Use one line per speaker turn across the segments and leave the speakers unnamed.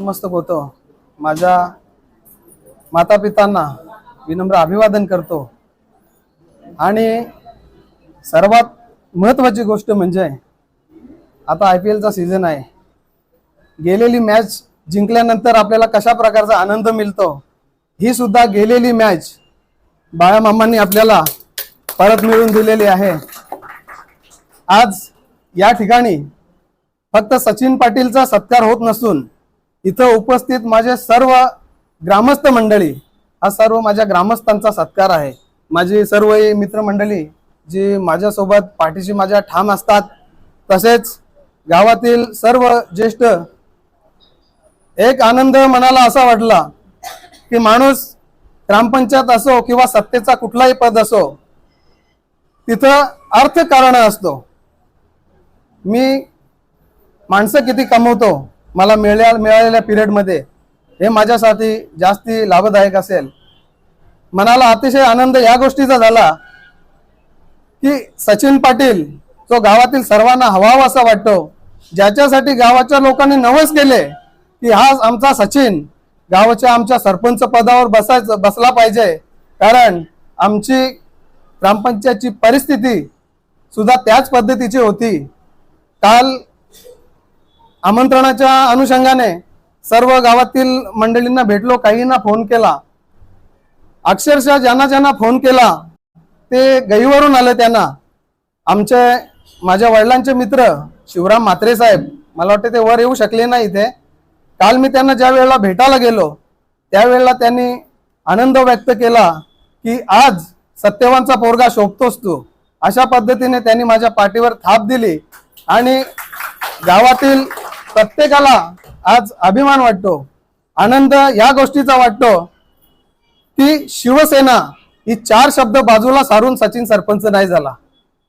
नतमस्तक होतो माझ्या मातापितांना विनम्र अभिवादन करतो. आणि सर्वात महत्त्वाची गोष्ट म्हणजे आता आय पी एलचा सीझन आहे. गेलेली मॅच जिंकल्यानंतर आपल्याला कशा प्रकारचा आनंद मिळतो ही सुद्धा गेलेली मॅच बाळामामांनी आपल्याला परत मिळवून दिलेली आहे. आज या ठिकाणी फक्त सचिन पाटीलचा सत्कार होत नसून इथं उपस्थित माझे सर्व ग्रामस्थ मंडळी हा सर्व माझ्या ग्रामस्थांचा सत्कार आहे. माझी सर्व मित्रमंडळी जी माझ्यासोबत पाठीशी माझ्या ठाम असतात तसेच गावातील सर्व ज्येष्ठ एक आनंद मनाला असा वाटला की माणूस ग्रामपंचायत असो किंवा सत्तेचा कुठलाही पद असो तिथं अर्थकारण असतो. मी माणसं किती कमवतो मला मिळाल्या मिळालेल्या पिरियडमध्ये हे माझ्यासाठी जास्ती लाभदायक असेल. मनाला अतिशय आनंद या गोष्टीचा झाला की सचिन पाटील जो गावातील सर्वांना हवावा असा वाटतो. ज्याच्यासाठी गावाच्या लोकांनी नवस केले की हा आमचा सचिन गावाच्या आमच्या सरपंच पदावर बसायचं बसला पाहिजे. कारण आमची ग्रामपंचायतची परिस्थिती सुद्धा त्याच पद्धतीची होती. काल आमंत्रणाच्या अनुषंगाने सर्व गावातील मंडळींना भेटलो काहींना फोन केला. अक्षरशः ज्यांना ज्यांना फोन केला ते गईवरून आले त्यांना. आमचे माझ्या वडिलांचे मित्र शिवराम म्हात्रे साहेब मला वाटते ते वर येऊ शकले नाही इथे. काल मी त्यांना ज्या वेळेला भेटायला गेलो त्यावेळेला त्यांनी आनंद व्यक्त केला की आज सत्यवानचा पोरगा शोभतोस तू. अशा पद्धतीने त्यांनी माझ्या पाठीवर थाप दिली आणि गावातील प्रत्येकाला आज अभिमान वाटतो आनंद या गोष्टीचा वाटतो की शिवसेना ही चार शब्द बाजूला सारून सचिन सरपंच नाही झाला.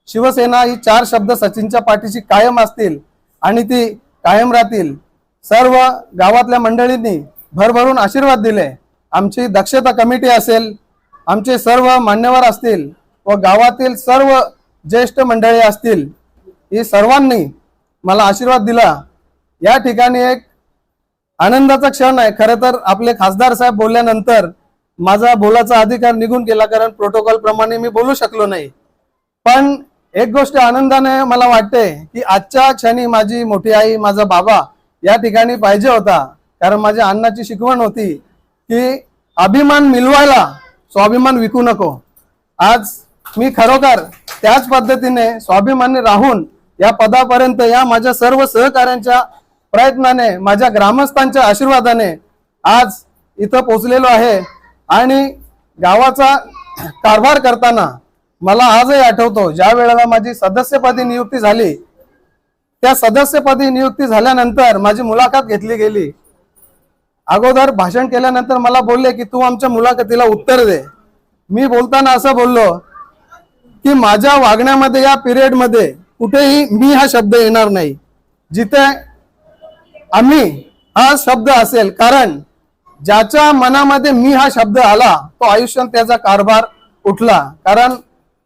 शिवसेना ही चार शब्द सचिनच्या पाठीशी कायम असतील आणि ती कायम राहतील. सर्व गावातल्या मंडळींनी भरभरून आशीर्वाद दिले. आमची दक्षता कमिटी असेल आमचे सर्व मान्यवर असतील व गावातील सर्व ज्येष्ठ मंडळी असतील ही सर्वांनी मला आशीर्वाद दिला. या ठिकाणी एक आनंदाचा क्षण आहे. खरं तर आपले खासदार साहेब बोलल्यानंतर माझा बोलाचा अधिकार निघून गेला कारण प्रोटोकॉल प्रमाणे मी बोलू शकलो नाही. पण एक गोष्ट आनंदाने मला वाटते की आजच्या क्षणी माझी मोठी आई माझा बाबा या ठिकाणी पाहिजे होता. कारण माझ्या अण्णाची शिकवण होती की अभिमान मिळवायला स्वाभिमान विकू नको. आज मी खरोखर त्याच पद्धतीने स्वाभिमानी राहून या पदापर्यंत या माझ्या सर्व सहकाऱ्यांच्या प्रयत्नाने माझ्या ग्रामस्थांच्या आशीर्वादाने आज इथं पोचलेलो आहे. आणि गावाचा कारभार करताना मला आजही आठवतो ज्या वेळेला माझी सदस्यपदी नियुक्ती झाली त्या सदस्यपदी नियुक्ती झाल्यानंतर माझी मुलाखत घेतली गेली. अगोदर भाषण केल्यानंतर मला बोलले की तू आमच्या मुलाखतीला उत्तर दे. मी बोलताना असं बोललो की माझ्या वागण्यामध्ये या पिरियडमध्ये कुठेही मी हा शब्द येणार नाही. जिथे आम्ही हा शब्द असेल कारण ज्याच्या मनामध्ये मी हा शब्द आला तो आयुष्यात त्याचा कारभार उठला. कारण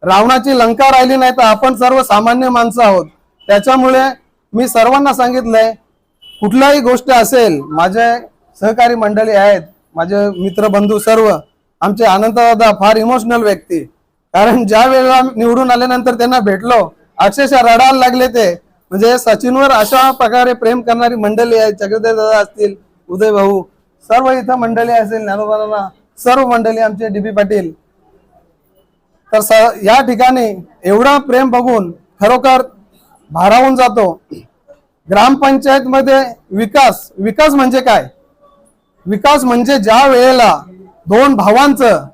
रावणाची लंका राहिली नाही तर आपण सर्व सामान्य माणसं आहोत. त्याच्यामुळे मी सर्वांना सांगितलंय कुठलाही गोष्ट असेल माझे सहकारी मंडळी आहेत माझे मित्र बंधू सर्व आमचे आनंददादा फार इमोशनल व्यक्ती. कारण ज्या वेळेला निवडून आल्यानंतर त्यांना भेटलो अक्षरशः रडायला लागले ते. म्हणजे सचिनवर अशा प्रकारे प्रेम करणारी मंडळी आहे चक्रधर दादा असतील उदय भाऊ सर्व इथं मंडळी असेल ज्ञानोबाला सर्व मंडळी आमचे डीबी पाटील. तर स या ठिकाणी एवढा प्रेम बघून खरोखर भारावून जातो. ग्रामपंचायतमध्ये विकास विकास म्हणजे काय? विकास म्हणजे ज्या वेळेला दोन भावांचं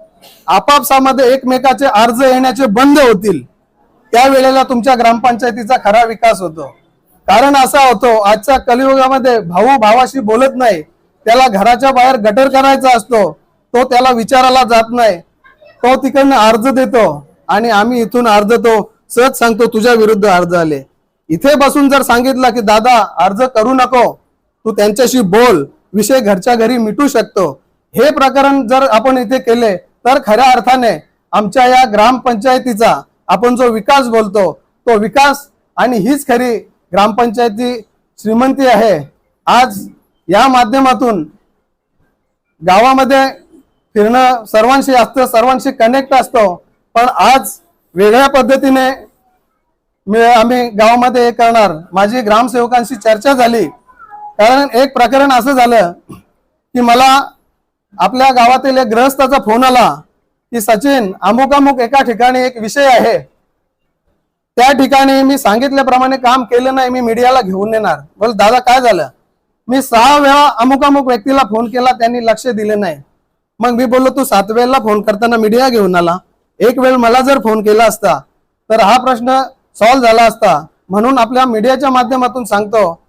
आपापसामध्ये एकमेकाचे अर्ज येण्याचे बंद होतील त्यावेळेला तुमच्या ग्रामपंचायतीचा खरा विकास होतो. कारण असा होतो आजच्या कलियुगामध्ये भाऊ भावाशी बोलत नाही त्याला घराच्या बाहेर गटर करायचा असतो तो त्याला विचारायला जात नाही. तो तिकडनं अर्ज देतो आणि आम्ही इथून अर्ज तो सहज सांगतो तुझ्या विरुद्ध अर्ज आले. इथे बसून जर सांगितलं की दादा अर्ज करू नको तू त्यांच्याशी बोल विषय घरच्या घरी मिटू शकतो. हे प्रकरण जर आपण इथे केले तर खऱ्या अर्थाने आमच्या या ग्रामपंचायतीचा आपण जो विकास बोलतो तो विकास आणि हीच खरी ग्रामपंचायती श्रीमंती आहे. आज या माध्यमातून गावामध्ये फिरणं सर्वांशी असतं सर्वांशी कनेक्ट असतो. पण आज वेगळ्या पद्धतीने मी आम्ही गावामध्ये हे करणार. माझी ग्रामसेवकांशी चर्चा झाली. कारण एक प्रकरण असं झालं की मला आपल्या गावातील एक ग्रहस्थाचा फोन आला. की सचिन अमुक अमुक एका ठिकाणी एक विषय आहे. त्या ठिकाणी मी सांगितल्याप्रमाणे काम केलं नाही मी मीडियाला घेऊन येणार बोल दादा काय झालं? मी सहा वेळा अमुक अमुक व्यक्तीला फोन केला त्यांनी लक्ष दिले नाही. मग मी बोललो तू सात वेळेला फोन करताना मीडिया घेऊन आला. एक वेळ मला जर फोन केला असता तर हा प्रश्न सॉल्व्ह झाला असता. म्हणून आपल्या मीडियाच्या माध्यमातून सांगतो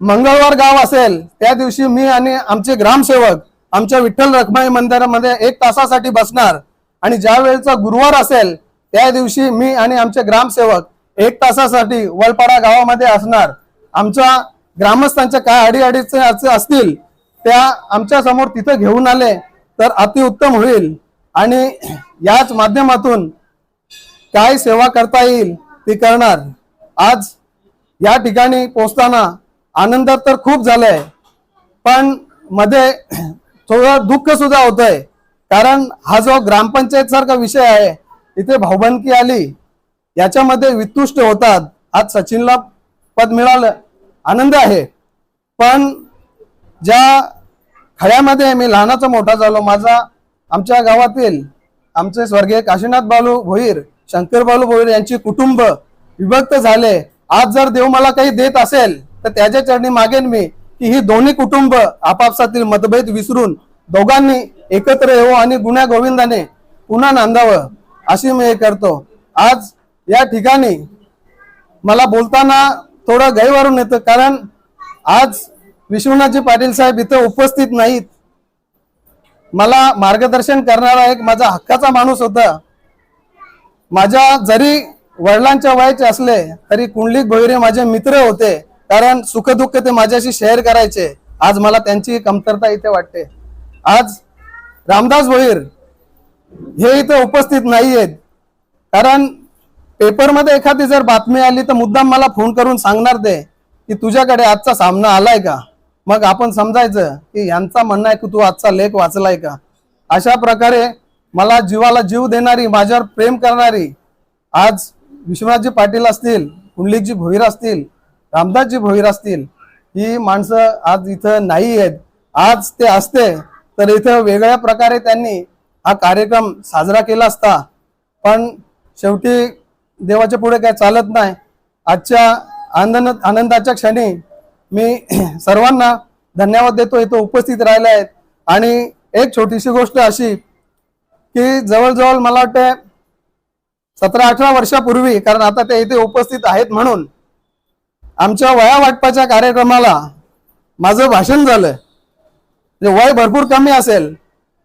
मंगळवार गाव असेल त्या दिवशी मी आणि आमचे ग्रामसेवक आमच्या विठ्ठल रखमाई मंदिरामध्ये एक तासासाठी बसणार आणि ज्या वेळेचा गुरुवार असेल त्या दिवशी मी आणि आमचे ग्रामसेवक एक तासासाठी वलपाडा गावामध्ये असणार. आमच्या ग्रामस्थांच्या काय अडीअडीचे असतील त्या आमच्यासमोर तिथं घेऊन आले तर अतिउत्तम होईल. आणि याच माध्यमातून काय सेवा करता येईल ती करणार. आज या ठिकाणी पोचताना आनंद तर खूप झालाय पण मध्ये थोडं दुःख सुद्धा आहे कारण हा जो ग्रामपंचायत सारखा विषय आहे इथे भाऊबंदकी आली याच्यामध्ये वितुष्ट होतात. आज सचिनला पद मिळालं आनंद आहे. पण ज्या खळ्यामध्ये मी लहानाचा मोठा झालो माझा आमच्या गावातील आमचे स्वर्गीय काशीनाथ बालू भोईर शंकर बालू भोईर यांची कुटुंब विभक्त झाले. आज जर देव मला काही देत असेल तर त्याच्या चरणी मागेन मी. की ही दोन्ही कुटुंब आपापसातील मतभेद विसरून दोघांनी एकत्र येऊ आणि गुण्या गोविंदाने पुन्हा नांदावं अशी मी हे करतो. आज या ठिकाणी मला बोलताना थोडं गैवारून येतं कारण आज विश्वनाथजी पाटील साहेब इथं उपस्थित नाहीत. मला मार्गदर्शन करणारा एक माझा हक्काचा माणूस होता. माझ्या जरी वडिलांच्या वयाचे असले तरी कुंडलिक भोईरे माझे मित्र होते. कारण सुखदुःख ते माझ्याशी शेअर करायचे आज मला त्यांची कमतरता इथे वाटते. आज रामदास भोईर हे इथे उपस्थित नाही आहेत कारण पेपरमध्ये एखादी जर बातमी आली तर मुद्दाम मला फोन करून सांगणार ते की तुझ्याकडे आजचा सामना आलाय का? मग आपण समजायचं की यांचा म्हणणं आहे की तू आजचा लेख वाचलाय का? अशा प्रकारे मला जीवाला जीव देणारी माझ्यावर प्रेम करणारी आज विश्वनाथजी पाटील असतील कुंडलिकजी भोईर असतील रामदासजी भोईर असतील ही माणसं आज इथं नाही आहेत. आज ते असते तर इथं वेगळ्या प्रकारे त्यांनी हा कार्यक्रम साजरा केला असता. पण शेवटी देवाच्या पुढे काय चालत नाही. आजच्या आनंद आनंदाच्या क्षणी मी सर्वांना धन्यवाद देतो इथं उपस्थित राहिले आहेत. आणि एक छोटीशी गोष्ट अशी की जवळजवळ मला वाटतं सतरा अठरा वर्षापूर्वी कारण आता ते इथे उपस्थित आहेत म्हणून आमच्या वया वाटपाच्या कार्यक्रमाला माझं भाषण झालं म्हणजे वय भरपूर कमी असेल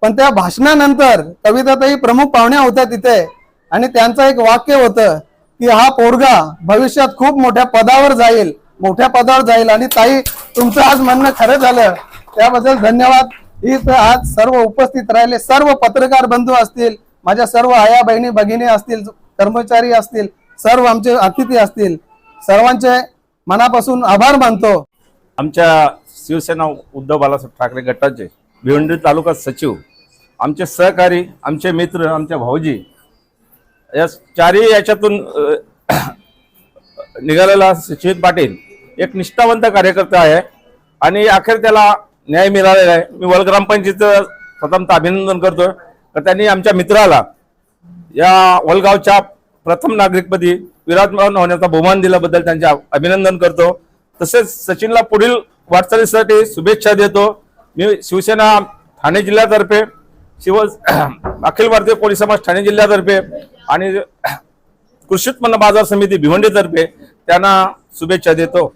पण त्या भाषणानंतर कविताताई प्रमुख पाहुण्या होत्या तिथे आणि त्यांचं एक वाक्य होतं की हा पोरगा भविष्यात खूप मोठ्या पदावर जाईल मोठ्या पदावर जाईल आणि ताई तुमचं आज म्हणणं खरं झालं. त्याबद्दल धन्यवाद. ही आज सर्व उपस्थित राहिले सर्व पत्रकार बंधू असतील माझ्या सर्व आया बहिणी भगिनी असतील कर्मचारी असतील सर्व आमचे अतिथी असतील सर्वांचे मनापासून आभार मानतो.
आमच्या शिवसेना उद्धव बालासाहेब ठाकरे गटाचे भिवंडी तालुका सचिव आमचे सहकारी आमचे मित्र आमच्या भाऊजी या चारही याच्यातून निघालेला सचिन पाटील एक निष्ठावंत कार्यकर्ता आहे आणि अखेर त्याला न्याय मिळालेला आहे. मी वल ग्रामपंचायतीचं प्रथमतः अभिनंदन करतो तर त्यांनी आमच्या मित्राला या वलगावच्या प्रथम नागरिकपदी विराजमान होण्याचा बहुमान दिल्याबद्दल त्यांचे अभिनंदन करतो. तसेच सचिनला पुढील वाटचालीसाठी शुभेच्छा देतो. मी शिवसेना ठाणे जिल्ह्यातर्फे शिव अखिल भारतीय पोलीस समाज ठाणे जिल्ह्यातर्फे आणि कृषी उत्पन्न बाजार समिती भिवंडीतर्फे त्यांना शुभेच्छा देतो.